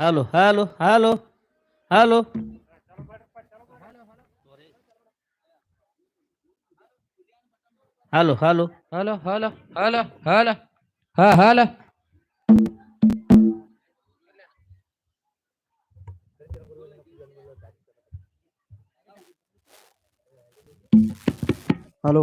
Hello hello hello hello hello hello hello hello hello hello ಹಾ hello hello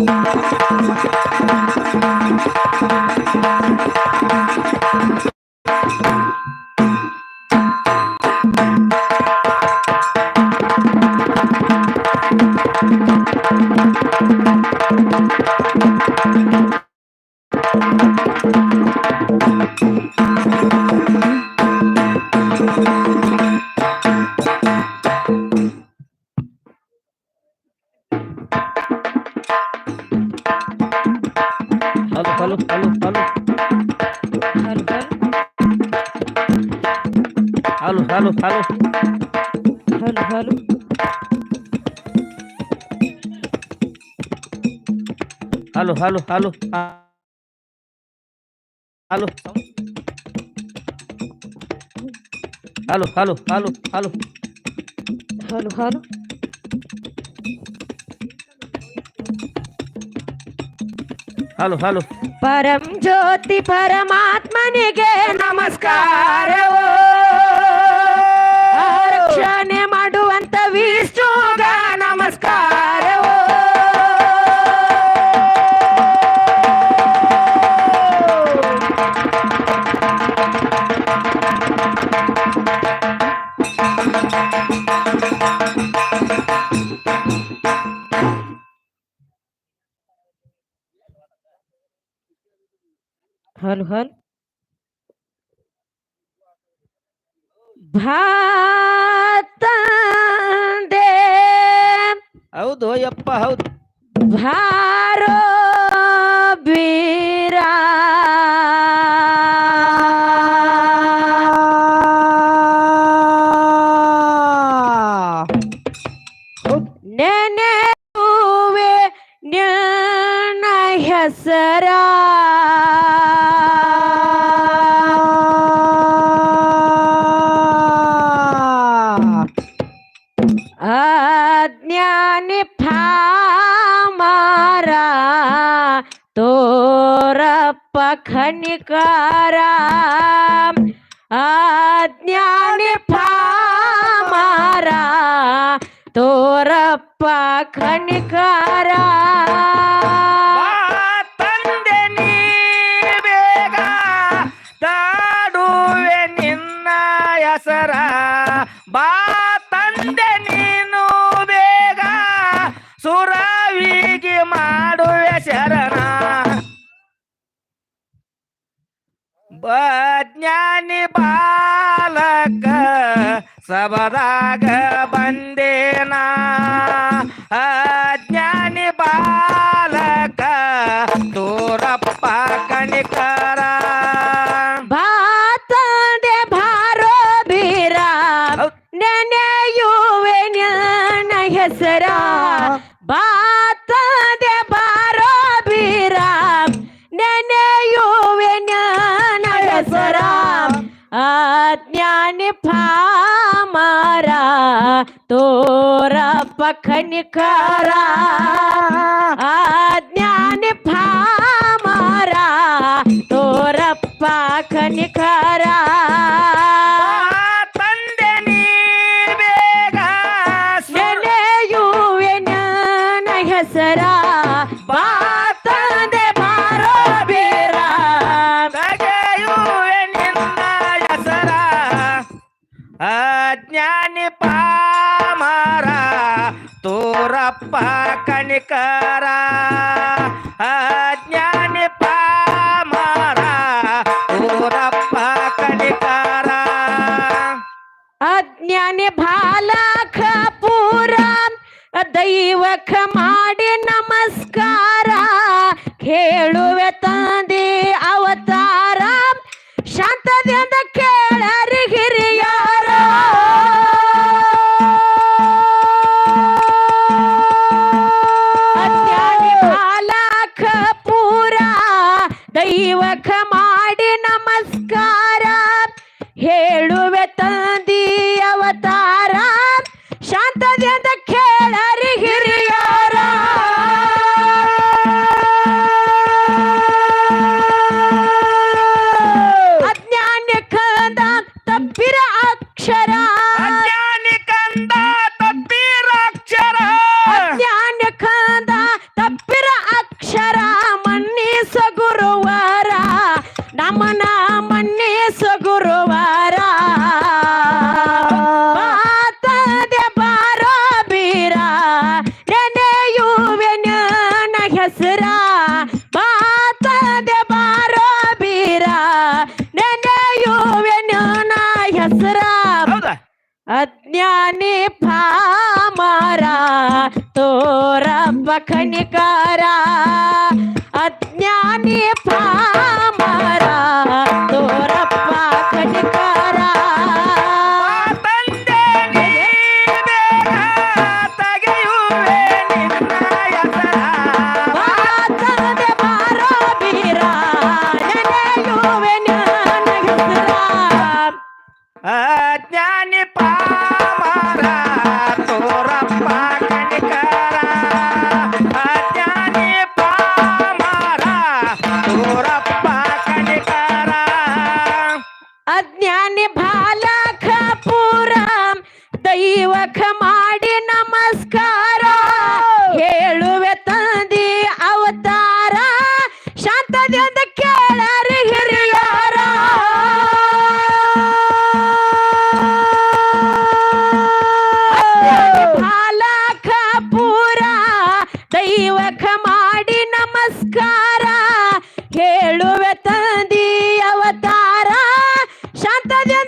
Música hello hello hello hello hello hello hello hello hello hello hello పరం జ్యోతి పరమాత్మనిగే నమస్ಕಾರ రక్షಣೆ ಮಾಡುವಂತ ವಿಷ್ಣುಗ ಹೌದು ಯಪ್ಪ ಹೌದು. ಭಾರೋ ಖನಿಕಾರ ತಂದೆ ನೀ ಬೇಗ ತಾಡುವೆ ನಿನ್ನ ಹೆಸರ. ಬಾ ತಂದೆ ನೀನು ಬೇಗ ಸುರವಿಗೆ ಮಾಡುವೆ ಶರಣ. ಬಜ್ಞಾನಿ ಬಾಲಕ ಸಬದಾಗ ಬಂದೇನ? ಅಜ್ಞಾನಿ ಬಾಲಕ ತೋರಪ್ಪ ಕಣಿಕರ ಬಾತಂದೆ ಭಾರೋ ಬೀರ ನೆನೆಯುವೆ ನಿನ್ನ ಹೆಸರ ಬಾತಂದೆ ಬಾರೋ ಬೀರ ನೆನೆಯುವೆ ನಿನ್ನ ಹೆಸರ ಅಜ್ಞಾನಿ ಫಾಮಾರ ತೋರಪ್ಪ ಖನಿಕಾರ ಅಜ್ಞಾನಿ ಫಾಮಾರ ತೋರಪ್ಪ ಖನಿಕಾರ ತೋರಪ್ಪ ಕಣಿಕರ ಅಜ್ಞಾನಿ ಪಾಮರ ತೋರಪ್ಪ ಕಣಿಕರ. ಅಜ್ಞಾನಿ ಬಾಲಕ ಪೂರ ದೈವಕ ಮಾಡಿ ನಮಸ್ಕಾರ ಕೇಳುವೆ ತಂದೆ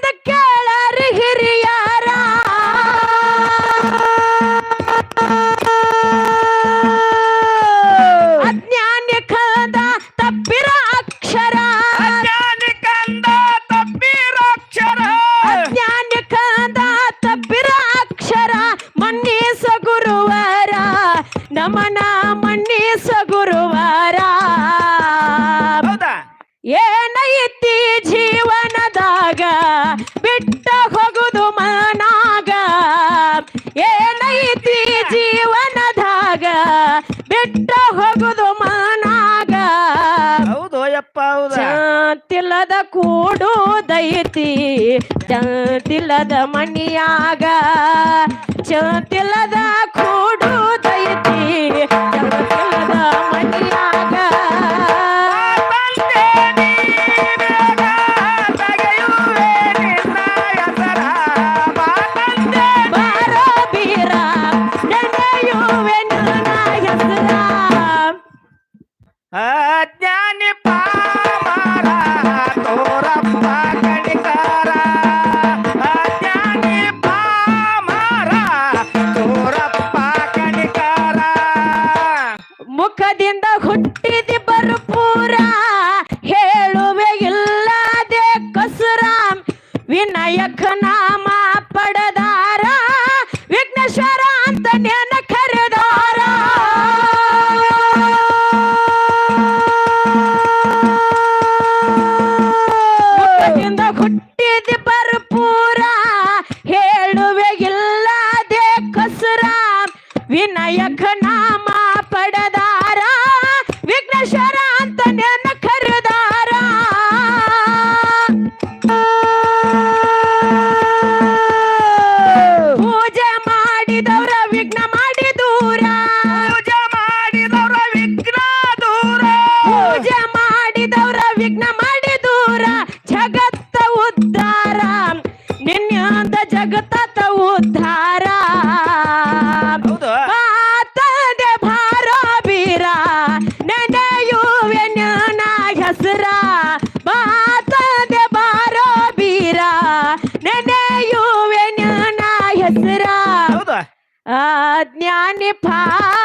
the game. 他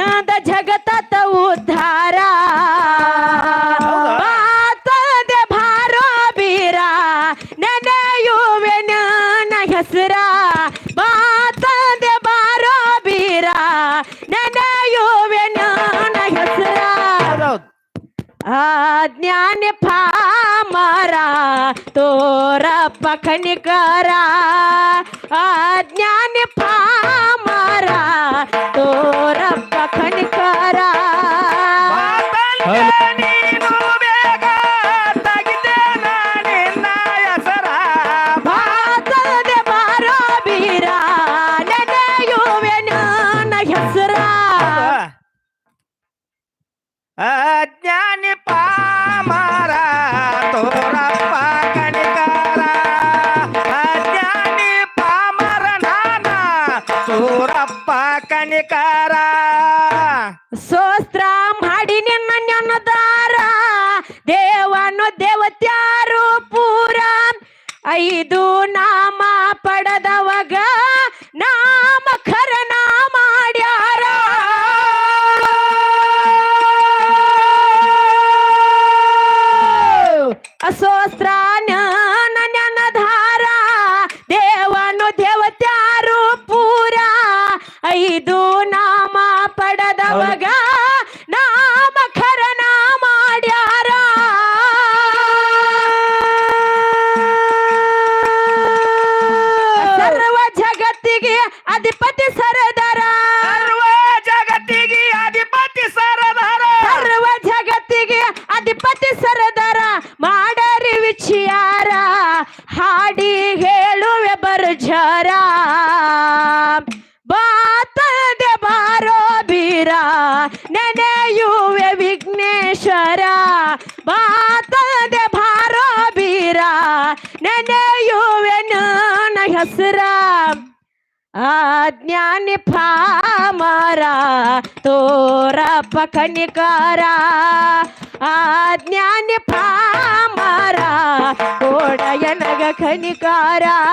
ನಿನ್ನಿಂದ ಜಗತ್ತ ಉದ್ಧಾರ. ಕಣಿಕಾರ रा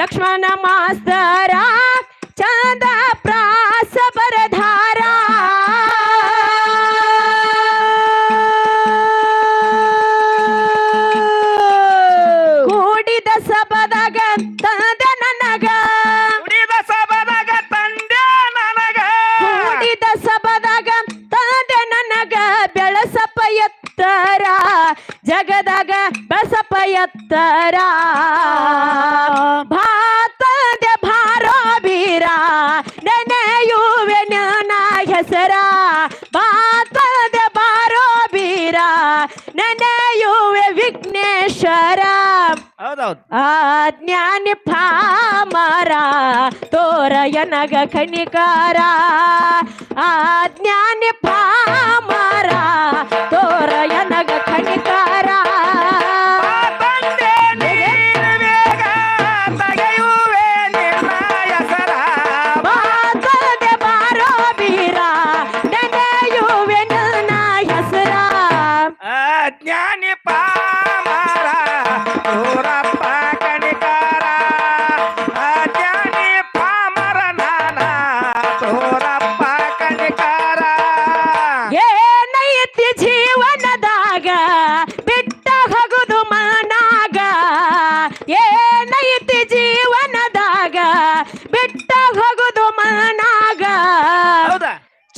ಲಕ್ಷ್ಮಣ ಮಾಸ್ತರ ಮನುಷ್ಯರ ಹೌದೌದು. ಅಜ್ಞಾನಿ ಪಾಮರ ತೋರಯನಗ ಕಣಿಕಾರ. ಅಜ್ಞಾನಿ ಪಾಮ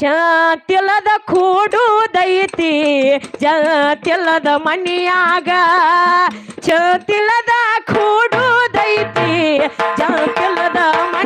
ಹೌದಾ ಚತಿಲ್ಲದ ಕೂಡುದೈತಿ ಜಾತಿಲ್ಲದ ಮನಿಯಾಗ ಜಾತಿಲ್ಲದ ಕೂಡುದೈತಿ ಜಾತಿಲ್ಲದ ಮನಿಯಾಗ